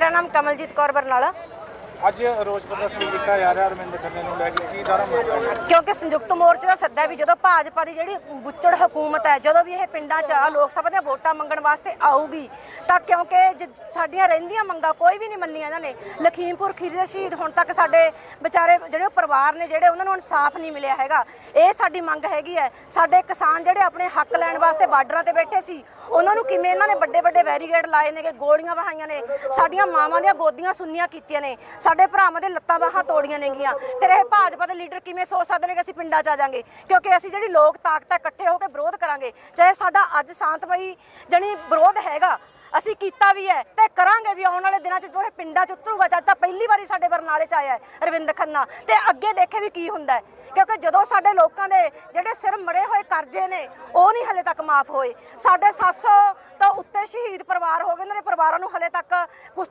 ਮੇਰਾ ਨਾਮ ਕਮਲਜੀਤ ਕੌਰ ਬਰਨਾਲਾ। ਅੱਜ ਰੋਸ ਪ੍ਰਦਰਸ਼ਨ ਕੀਤਾ ਜਾ ਰਿਹਾ ਅਰਵਿੰਦ ਖੰਨੇ ਨੂੰ ਲੈ ਕੇ, ਕੀ ਸਾਰਾ ਮਾਮਲਾ ਹੈ? ਕਿਉਂਕਿ ਸੰਯੁਕਤ ਮੋਰਚੇ ਦਾ ਸੱਦਾ ਵੀ ਜਦੋਂ ਭਾਜਪਾ ਦੀ ਜਿਹੜੀ ਗੁੱਚੜ ਹਕੂਮਤ ਹੈ, ਜਦੋਂ ਵੀ ਇਹ ਪਿੰਡਾਂ 'ਚ ਲੋਕ ਸਭਾ ਦੀਆਂ ਵੋਟਾਂ ਮੰਗਣ ਵਾਸਤੇ ਆਊਗੀ, ਤਾਂ ਕਿਉਂਕਿ ਜ- ਸਾਡੀਆਂ ਰਹਿੰਦੀਆਂ ਮੰਗਾਂ ਕੋਈ ਵੀ ਨਹੀਂ ਮੰਨੀਆਂ ਇਹਨਾਂ ਨੇ। ਲਖੀਮਪੁਰ ਖੀਰੀ ਦੇ ਸ਼ਹੀਦ ਹੁਣ ਤੱਕ ਸਾਡੇ ਵਿਚਾਰੇ ਜਿਹੜੇ ਉਹ ਪਰਿਵਾਰ ਨੇ ਜਿਹੜੇ, ਉਹਨਾਂ ਨੂੰ ਇਨਸਾਫ ਨਹੀਂ ਮਿਲਿਆ ਹੈਗਾ। ਇਹ ਸਾਡੀ ਮੰਗ ਹੈਗੀ ਹੈ। ਸਾਡੇ ਕਿਸਾਨ ਜਿਹੜੇ ਆਪਣੇ ਹੱਕ ਲੈਣ ਵਾਸਤੇ ਬਾਰਡਰਾਂ ਤੇ ਬੈਠੇ ਸੀ, ਉਹਨਾਂ ਨੂੰ ਕਿਵੇਂ ਇਹਨਾਂ ਨੇ ਵੱਡੇ ਵੱਡੇ ਬੈਰੀਗੇਡ ਲਾਏ ਨੇਗੇ, ਗੋਲੀਆਂ ਵਹਾਈਆਂ ਨੇ, ਸਾਡੀਆਂ ਮਾਵਾਂ ਦੀਆਂ ਗੋਦੀਆਂ ਸੁੰਨੀਆਂ ਕੀਤੀਆਂ ਨੇ। ਸਾਡੇ ਭਰਾਵਾਂ ਦੇ ਲੱਤਾਂ ਬਾਹਾਂ ਤੋੜੀਆਂ ਨੇਗੀਆਂ ਫਿਰ ਇਹ ਭਾਜਪਾ ਦੇ ਲੀਡਰ ਕਿਵੇਂ ਸੋਚ ਸਕਦੇ ਨੇ ਕਿ ਅਸੀਂ ਪਿੰਡਾਂ 'ਚ ਆ ਜਾਾਂਗੇ? ਕਿਉਂਕਿ ਅਸੀਂ ਜਿਹੜੀ ਲੋਕ ਤਾਕਤ ਇਕੱਠੇ ਹੋ ਕੇ ਵਿਰੋਧ ਕਰਾਂਗੇ। ਚਾਹੇ ਸਾਡਾ ਅੱਜ ਸ਼ਾਂਤਮਈ ਜਣੀ ਵਿਰੋਧ ਹੈਗਾ, ਅਸੀਂ ਕੀਤਾ ਵੀ ਹੈ ਤੇ ਕਰਾਂਗੇ ਵੀ, ਆਉਣ ਵਾਲੇ ਦਿਨਾਂ 'ਚ ਜਦੋਂ ਇਹ ਪਿੰਡਾਂ 'ਚ ਉਤਰੂਗਾ, ਜਦ ਤਾਂ ਪਹਿਲੀ ਵਾਰੀ ਸਾਡੇ ਬਰਨਾਲੇ 'ਚ ਆਇਆ ਹੈ, ਅਰਵਿੰਦ ਖੰਨਾ। ਤੇ ਅੱਗੇ ਦੇਖੇ ਵੀ ਕੀ ਹੁੰਦਾ ਹੈ। ਕਿਉਂਕਿ ਜਦੋਂ ਸਾਡੇ ਲੋਕਾਂ ਦੇ ਜਿਹੜੇ ਸਿਰ ਮੜੇ ਹੋਏ ਕਰਜ਼ੇ ਨੇ, ਉਹ ਨਹੀਂ ਹਲੇ ਤੱਕ ਮਾਫ ਹੋਏ। ਸਾਡੇ 700 ਤੋਂ ਉੱਤੇ ਸ਼ਹੀਦ ਪਰਿਵਾਰ ਹੋ ਗਏ ਉਹਨਾਂ ਦੇ ਪਰਿਵਾਰਾਂ ਨੂੰ ਹਲੇ ਤੱਕ ਕੁਛ